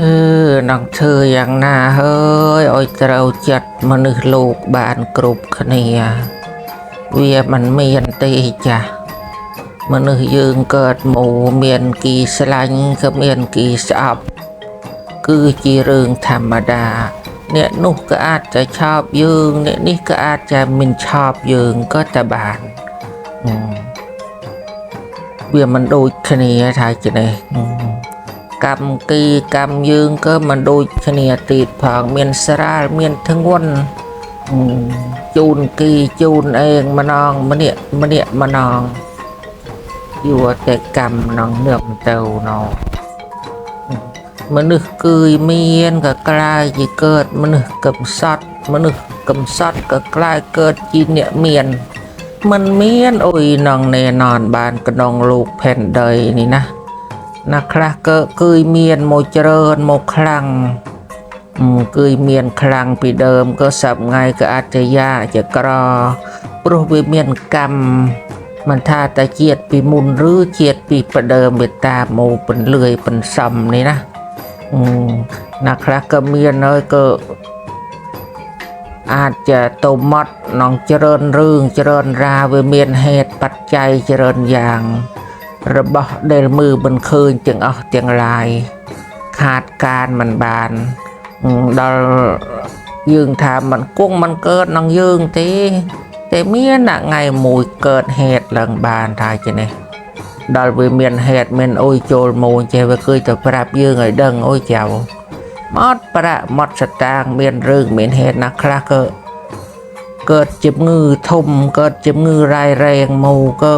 អឺនឹងធ្វើយ៉ាងណាហើយឲ្យត្រូវចិត្តមនុស្សលោកបានគ្រប់គ្នា វាមិនមានទេចាស់មនុស្សយើងកើតមកមានគីស្លាញ់ក៏មានគីស្អប់គឺជារឿងធម្មតា អ្នកនោះក៏អាចจะឆោបយើងអ្នកនេះក៏អាចจะមិនឆោបយើងក៏តែបានអឺវាមិនដូចគ្នាថាចេះនេះអឺ កម្មគីកម្មយើងក៏មិនដូចគ្នាទៀតផងមានស្រាលមានធ្ងន់អឺជូនគីជូនអេងម្ដងម្នាក់ម្នាក់ម្ដងយួរតែកម្មនងនឹមទៅណោមនុស្សគឺមានក៏ក្លាយជាកើតមនុស្សកំសត់មនុស្សកំសត់ក៏ក្លាយកើតជាអ្នកមានมันមានអុយនងណែននបានក្នុងលោកផែនដីនេះណា นะคลาเกอคือเมียนโมเจริญโมคลังคือเมียนคลังปีเดิมก็สับไงก็อาจจะยาจะกรอปรุวิเมียนกรรม มันท่าตะเกียดปีมุนหรือเกียดปีประเดิมเบตาโมเป็นเลยเป็นซ้ำนี่นะนะครับก็เมียนเอ้ยก็อาจจะตมัดน้องเจริญเรื่องเจริญราเวเมียนเหตุปัจจัยเจริญอย่าง របស់ដែលមើលមិនឃើញទាំងអស់ទាំងឡាយខាតការមិនបានអឺដល់យើងថាมันគង់มันកើតនឹងយើងទេតែមានតែថ្ងៃមួយកើតហេតុឡើងបានថាចេះនេះដល់វាមានហេតុមានអុយចូលមកចេះវាគឺទៅប្រាប់យើងឲ្យដឹងអុយចៅមកប្រាក់មកសតាងមានរឿងមានហេតុណាខ្លះក៏កើតជំងឺធំកើតជំងឺរាយរែងមកក៏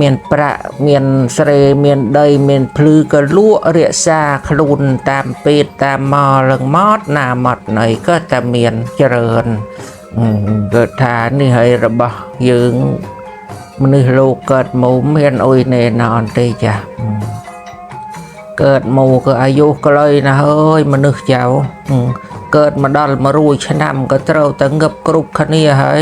មានប្រាក់មានស្រេមានដីមានភ្លឺក៏លក់រក្សាខ្លួនតាមពេទ្យតាមមកលឹងមកណាមកណីក៏តែមានច្រើនអឺកើតថានេះហើយរបស់យើងមនុស្សលោកកើតមកមានអុយណែននទេចាអឺកើតមកក៏អាយុខ្លីណាស់អើយមនុស្សចៅហឹមកើតមកដល់មួយរួយឆ្នាំក៏ត្រូវតែងឹបគ្រប់គ្នាហើយ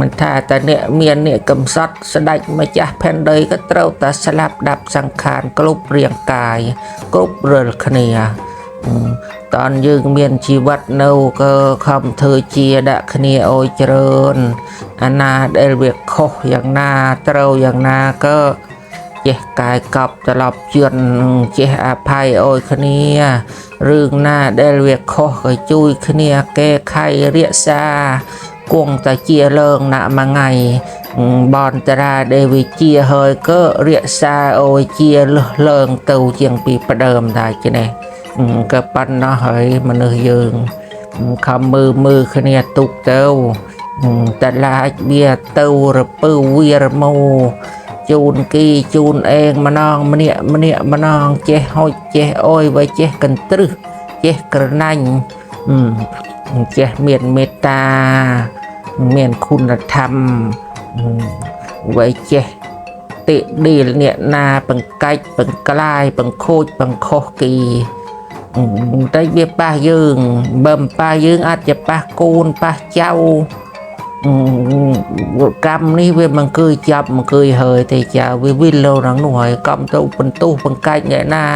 មិនថាតែអ្នកមានអ្នកកំសត់ស្ដេចម្ចាស់ផែនដីក៏ត្រូវតែស្លាប់ដាប់សង្ខារគ្រប់រាងកាយគ្រប់រិលគ្នាហឹមតនយើងមានជីវិតនៅក៏ខំធ្វើជាដាក់គ្នាអោយច្រើនអាណាដែលវាខុសយ៉ាងណាត្រូវយ៉ាងណាក៏ចេះកាយកប់ត្រឡប់ជឿនចេះអភ័យអោយគ្នារឿងណាដែលវាខុសក៏ជួយគ្នាកែខៃរាក្សា គង់តែជាលើងណាមួយថ្ងៃបនតារាដែលវាជាហើយក៏រាក្សាអោយជាលឹះលើងទៅជាងពីផ្ដើមដែរចេះនេះក៏ប៉ុណ្ណោះហើយមនុស្សយើងខំមើលមើលគ្នាទុកទៅតែឡាចវាទៅរពើវារមោជូនគីជូនអេងម្ដងម្នាក់ម្នាក់ម្ដងចេះហុចចេះអុយໄວចេះកន្ទ្រឹសចេះក្រណាញ់អឺចេះមានមេត្តា មានគុណធម៌ໄວចេះតិឌីលអ្នកណាបង្កាច់បង្ក្លាយបង្ខូចបង្ខុសគីតែវាប៉ះយើងបើមិនប៉ះយើងអាចจะប៉ះកូនប៉ះចៅ កម្មនេះវាមិនគឺចាប់មិនគឺហើយទេចាវាវិលលោរងនោះហើយកំទៅបន្ទុះបង្កាច់អ្នកណា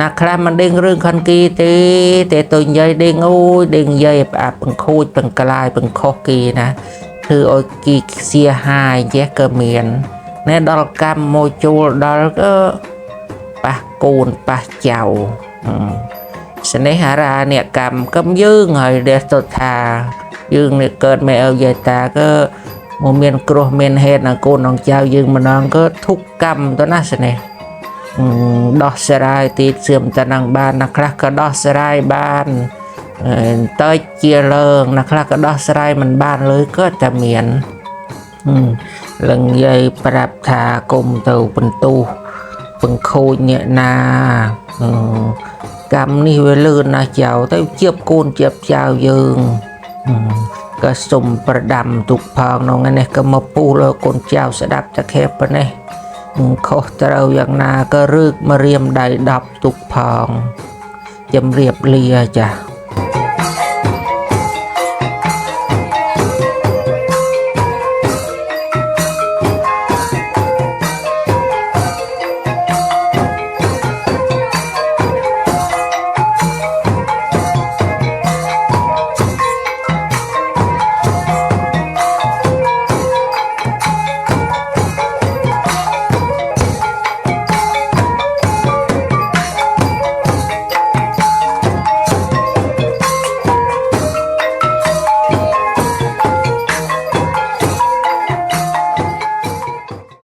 ណាខ្លះមិនដេញរឿងខនគីទេតែទៅនិយាយដេញអូយដេញនិយាយអាបង្ខូចបង្ក្លាយបង្ខុសគីណាគឺឲ្យគីសៀហាយចេះក៏មានណែដល់កម្មមកចូលដល់ក៏ប៉ះកូនប៉ះចៅ ស្នេហារាអ្នកកម្មកំយើងហើយដែលទៅថាយើងនេះកើតមិនអើយាយតាក៏មកមានគ្រោះមានហេតុណាកូននងចៅយើងម្ដងក៏ទុកកម្មទៅណាស្នេះដោះស្រាយទីសឿមតនឹងបានណាខ្លះក៏ដោះស្រាយបានទៅជាលើងណាខ្លះក៏ដោះស្រាយមិនបានលើក៏តែមានលឹងយាយប្រាប់ថាគុំទៅបន្ទុះពង្ខូចអ្នកណា កម្មនេះវាលឿនណាស់ចៅទៅជៀបកូនជៀបចៅយើងក៏សុំប្រដាំទុកផងក្នុងនេះក៏មកពូលកូនចៅស្ដាប់តែខេប៉ុណ្ណេះខុសត្រូវយ៉ាងណាក៏រឹកមករៀមដៃ10ទុកផងជំរាបលាចា